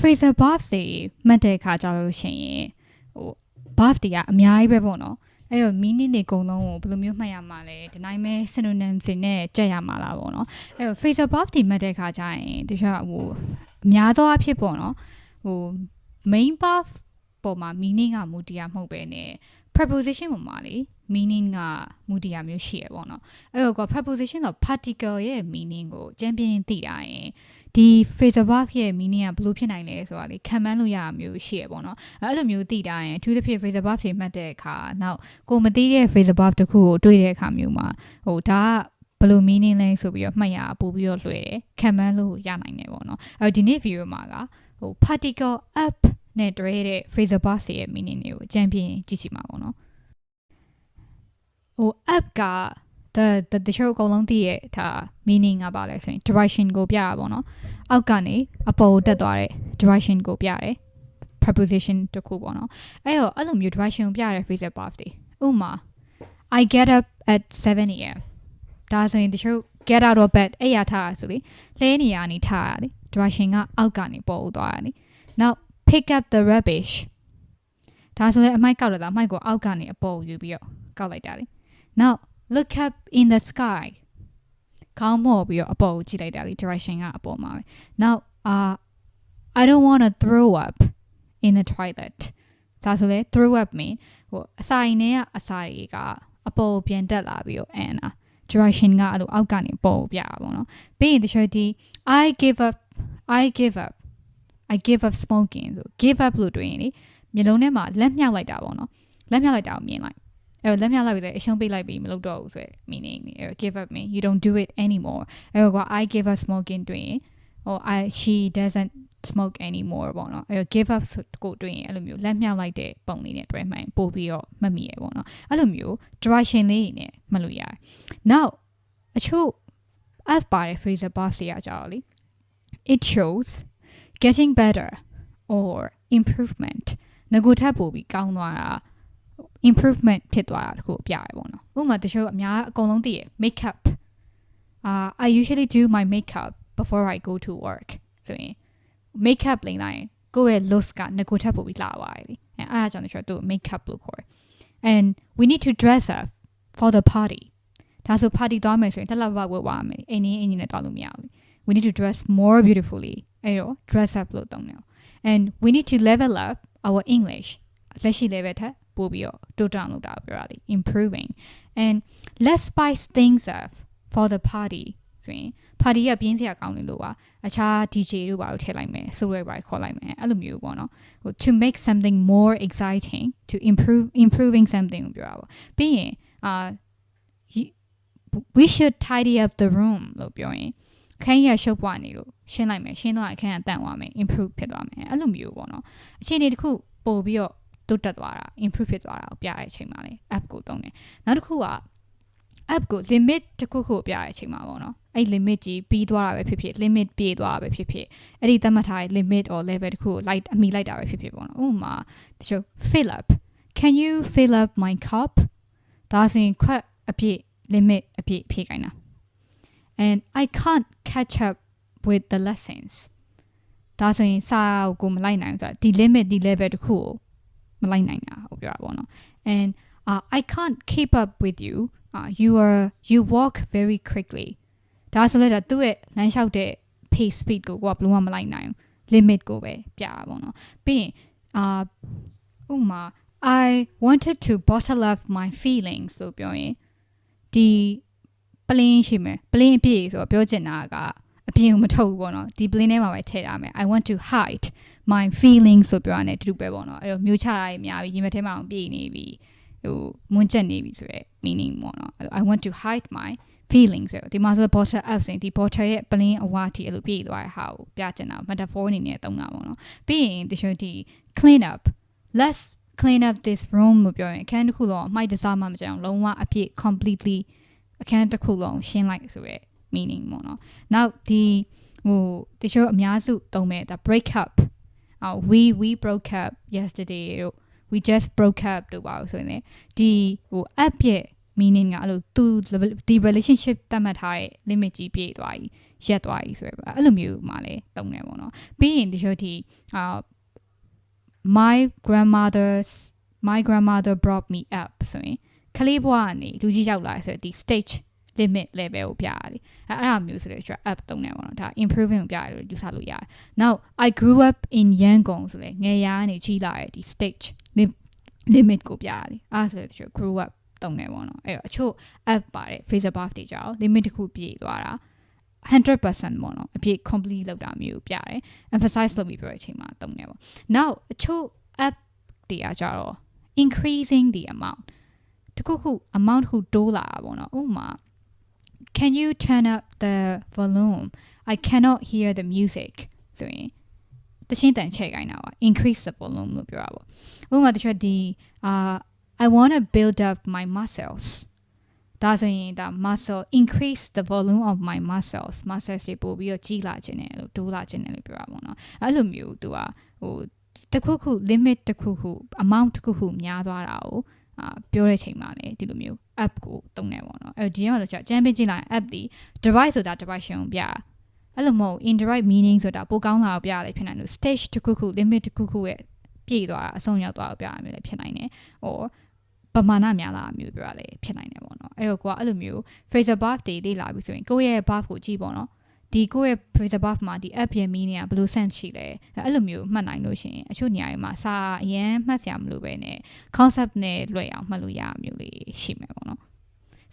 phrasal verbs တွေမှတ်တဲ့အခါကျလို့ရှိရင်ဟို verb တွေကအများကြီးပဲပေါ့နော်အဲ့တော့ meaning တွေအကုန်လုံးကိုဘယ်လိုမျိုးမှတ်ရမှာလဲဒီတိုင်းပဲ synonyms တွေနဲ့ကြက်ရမှာလားပေါ့နော်အဲ့တော့ phrasal verb တွေမှတ်တဲ့အခါကျရင်တခြားဟိုအများသောအဖြစ်ပေါ့နော်ဟို main verb ပေါ်မှာ meaning ကမူတည်ရမဟုတ်ပဲね preposition ပေါ်မှာလေ meaning ကမူတည်ရမျိုးရှိရပေါ့နော်အဲ့တော့က preposition ဆို particle ရဲ့ meaning ကိုကျမ်းပြင်းသိတာရင်ဒီ phrasal verb ရဲ့ meaning ကဘယ်လိုဖြစ်နိုင်လဲဆိုတာလေခံမှန်းလို့ရတာမျိုးရှိရပေါ့နော်အဲ့လိုမျိုးသိတာရင်အထူးသဖြင့် phrasal verb တွေမှတ်တဲ့အခါနောက်ကိုမသိတဲ့ phrasal verb တစ်ခုကိုတွေ့တဲ့အခါမျိုးမှာဟိုဒါကဘယ်လို meaning လဲဆိုပြီးတော့မှတ်ရပို့ပြီးတော့လွယ်တယ်ခံမှန်းလို့ရနိုင်တယ်ပေါ့နော်အဲ့ဒီနေ့ video မှာကဟို particle up နဲ့တွဲတဲ့ phrasal verb ရဲ့ meaning တွေကိုအကြံပြင်းကြည့်စီမှာပေါ့နော်ဟို up က the the တချို့အကုန်လုံးသိရဲ့ဒါ meaning ကပါလဲဆိုရင် direction ကိုပြတာပေါ့နော်အောက်ကနေအပေါ်ကိုတက်သွားတဲ့ direction ကိုပြတယ် preposition တစ်ခုပေါ့နော်အဲ့တော့အဲ့လိုမျိုး direction ကိုပြတဲ့ phrasal verb တွေဥပမာ I get up at 7 am ဒါဆိုရင်တချို့ get out of bed အဲ့ရထားတာဆိုလေလဲနေရနေထားရလေ direction ကအောက်ကနေပေါ်ဦးသွားတာလေနောက် pick up the rubbish ဒါဆိုလည်းအမိုက်ကောက်ရတာအမိုက်ကိုအောက်ကနေအပေါ်ယူပြီးတော့ကောက်လိုက်တာလေနောက် look up in the sky ခေါင်းမော့ပြီးတော့အပေါ်ကိုကြည့်လိုက်တာလေ direction ကအပေါ်မှာပဲနောက် uh I don't want to throw up in the toilet ဒါဆိုလဲ throw up mean ဟိုအစာရင်ထဲကအစာတွေကအပေါ်ပြန်တက်လာပြီးတော့ and อ่ะ direction ကအဲ့လိုအောက်ကနေပေါ်ပြတာပေါ့နော်ပြီးရင်တချို့ဒီ I give up I give up I give up smoking ဆို give up လို့တွင်ရင်လေမျိုးလုံးထဲမှာလက်မြောက်လိုက်တာပေါ့နော်လက်မြောက်လိုက်တာကိုမြင်လိုက်အဲ့တော့လက်မြောက်လိုက်ပြီးလေအရှုံးပေးလိုက်ပြီးမလုပ်တော့ဘူးဆိုရယ် meaning အဲ့တော့ give up mean you don't do it anymore အဲ့တော့က I give up smoking တွင်ရင်ဟို I she doesn't smoke anymore ပေါ့နော်အဲ့တော့ give up ဆိုကိုတွင်ရင်အဲ့လိုမျိုးလက်မြောက်လိုက်တဲ့ပုံလေးနဲ့တွဲမှန်ပို့ပြီးတော့မှတ်မိရပေါ့နော်အဲ့လိုမျိုး direction လေးနဲ့မှတ်လို့ရတယ် now အချို့ F ပါတဲ့ phrasal verb တွေအကြောင်းလေ it shows getting better or improvement ငကိုထပ်ပို့ပြီးကောင်းသွားတာ improvement ဖြစ်သွားတာတခုပြရပေါ့နော်ဥပမာတချို့အများအကုန်လုံးသိရ makeup uh I usually do my makeup before I go to work ဆိုရင် makeup လိမ့်လိုက်ကိုယ့်ရဲ့ looks ကငကိုထပ်ပို့ပြီးလာသွားပြီအဲအားကြောင့်တချို့သူ makeup လို့ခေါ်တယ် and we need to dress up for the party ဒါဆို party သွားမယ်ဆိုရင်တက်လက်ဝဝဝမယ်အိမ်နေအိမ်နေနဲ့သွားလို့မရဘူး we need to dress more beautifully အဲ့တော့ dress up လို့တောင်းတယ် and we need to level up our english လက်ရှိ level ထက်ပို့ပြီးတော့တိုးတောင်းလို့တာပြောရလိ improving and let's spice things up for the party ဆိုရင် party ကပြင်းစရာကောင်းနေလို့ပါအခြား DJ တို့ဘာလို့ထည့်လိုက်မယ်ဆိုရဲဘာခေါ်လိုက်မယ်အဲ့လိုမျိုးပေါ့နော်ဟို to make something more exciting to improve improving something ကိုပြောတာပေါ့ပြီးရင်အာ we should tidy up the room လို့ပြောရင် ခန်းရရှုပ်ပွားနေလို့ရှင်းလိုက်မယ်ရှင်းတော့အခန်းကတန့်သွားမယ် improve ဖြစ်သွားမယ်အဲ့လိုမျိုးပေါ့နော်အခြေအနေတစ်ခုပို့ပြီးတော့တိုးတက်သွားတာ improve ဖြစ်သွားတာကိုပြတဲ့အချိန်မှာလေ app ကိုသုံးတယ်နောက်တစ်ခုက app ကို limit တစ်ခုခုပြတဲ့အချိန်မှာပေါ့နော်အဲ့ limit ကြီးပြီးသွားတာပဲဖြစ်ဖြစ် limit ပြည့်သွားတာပဲဖြစ်ဖြစ်အဲ့ဒီသတ်မှတ်ထားတဲ့ limit or level တစ်ခုကို light အမိလိုက်တာပဲဖြစ်ဖြစ်ပေါ့နော်ဥပမာတချို့ fill up can you fill up my cup ဒါဆိုရင်ခွက်အပြည့် limit အပြည့်ဖြည့်ခိုင်းတာ and I can't catch up with the lessons ဒါဆိုရင်စာကိုမလိုက်နိုင်ဘူးဆိုတာဒီ limit ဒီ level တစ်ခုကိုမလိုက်နိုင်တာဟုတ်ပြောတာပေါ့နော် and uh, I can't keep up with you uh, you are you walk very quickly ဒါဆိုလည်းဒါသူ့ရဲ့လမ်းလျှောက်တဲ့ pace speed ကိုကိုကဘယ်လိုမှမလိုက်နိုင်ဘူး limit ကိုပဲပြတာပေါ့နော်ပြီးရင်အာဥမာ I wanted to bottle up my feelings လို့ပြောရင်ဒီ ပလင်းရှိမယ်ပလင်းအပြည့်ဆိုတော့ပြောချင်တာကအပြင်ကိုမထုတ်ဘူးပေါ့နော်ဒီပလင်းထဲမှာပဲထည့်ထားမယ် I want to hide my feelings ဆိုပြောရတဲ့တူပဲပေါ့နော်အဲ့တော့မျိုးချတာတွေများပြီးရင်မထဲမှာအောင်ပြည့်နေပြီဟိုမွန်းချက်နေပြီဆိုရဲ meaning ပေါ့နော် I want to hide my feelings ဆိုဒီမှာဆို bottle up ဆိုရင်ဒီ bottle ရဲ့ plain အဝါတီအဲ့လိုပြည့်သွားတဲ့ဟာကိုပြချင်တာ metaphor အနေနဲ့သုံးတာပေါ့နော်ပြီးရင်တချို့ဒီ clean up let's clean up this room လို့ပြောရင်အခန်းတစ်ခုလုံးအမိုက်တစားမှမကြအောင်လုံးဝအပြည့် completely အခန်းတစ်ခုလုံးရှင်းလိုက်ဆိုရဲ meaning ပေါ့နော်နောက်ဒီဟိုတချို့အများစုသုံးမဲ့ဒါ break up uh, we we broke up yesterday တို့ we just broke up တို့ပါလို့ဆိုရင်ဒီဟို app ရဲ့ meaning ကအဲ့လိုသူဒီ relationship တတ်မှတ်ထားတဲ့ limit ကြီးပြည့်သွားပြီရက်သွားပြီဆိုရယ်အဲ့လိုမျိုးမှလည်းတုံးတယ်ပေါ့နော်ပြီးရင်တချို့ဒီအာ my grandmother's my grandmother brought me up ဆိုရင် ကလေးဘဝကနေလူကြီးရောက်လာဆိုဒီ stage limit level ကိုပြရတယ်အဲအဲ့ဒါမျိုးဆိုတော့ကျွန်တော် up တုံးတယ်ပေါ့နော်ဒါ improving ကိုပြရတယ်လို့ယူဆလို့ရတယ် now i grew up in yangon ဆိုလေငယ်ရာကနေကြီးလာတဲ့ဒီ stage limit ကိုပြရတယ်အဲ့ဒါဆိုတော့ကျွန်တော် grew up တုံးတယ်ပေါ့နော်အဲ့တော့အချို့ app ပါတယ် face buff တွေကြောင့် limit တစ်ခုပြည့်သွားတာ100%ပေါ့နော်အပြည့် complete လောက်တာမျိုးပြရတယ် emphasize လုပ်ပြီးပြောတဲ့အချိန်မှာတုံးတယ်ပေါ့ now အချို့ app တွေကကြတော့ increasing the amount တခုခု amount တစ်ခုတိုးလာတာပေါ့နော်ဥပမာ can you turn up the volume i cannot hear the music ဆိုရင်တချင်းတန်ချဲ့ခိုင်းတာပါ increase the volume လို့ပြောတာပေါ့ဥပမာတချို့ဒီအာ I want to build up my muscles ဒါဆိုရင်ဒါ muscle increase the volume of my muscles muscles တွေပို့ပြီးတော့ကြီးလာခြင်းနဲ့လို့တိုးလာခြင်းနဲ့လို့ပြောတာပေါ့နော်အဲ့လိုမျိုးသူကဟိုတခုခု limit တခုခု amount တခုခုများသွားတာကို အာပြောတဲ့ချိန်မှာလည်းဒီလိုမျိုး app ကိုတုံးနေပေါ့နော်အဲဒီမှာဆိုတော့ကျမ်းပေးကြည့်လိုက် app ဒီ device ဆိုတာ device ရှင်ကိုပြတာအဲ့လိုမဟုတ် indirect meaning ဆိုတာပိုကောင်းတာကိုပြရတယ်ဖြစ်နိုင်လို့ stage တခုခု limit တခုခုရဲ့ပြည့်သွားတာအဆုံးရောက်သွားတာပြရမျိုးလည်းဖြစ်နိုင်တယ်ဟိုပမာဏများလာမျိုးပြောရလေဖြစ်နိုင်တယ်ပေါ့နော်အဲ့တော့ကိုကအဲ့လိုမျိုး phrasal buff တွေလေ့လာပြီးဆိုရင်ကိုယ့်ရဲ့ buff ကိုကြည့်ပေါ့နော် ဒီကိုယ့်ရဲ့ phrasal buff မှာဒီ app ရဲ့ meaning ကဘယ်လို sense ရှိလဲအဲ့လိုမျိုးမှတ်နိုင်လို့ရှိရင်အချို့နေရာတွေမှာစာအရန်မှတ်စရာမလိုပဲနဲ့ concept နဲ့လွှဲအောင်မှတ်လို့ရမျိုးလေးရှိမယ်ပေါ့နော်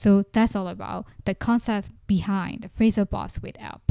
So that's all about the concept behind the phrasal buff with app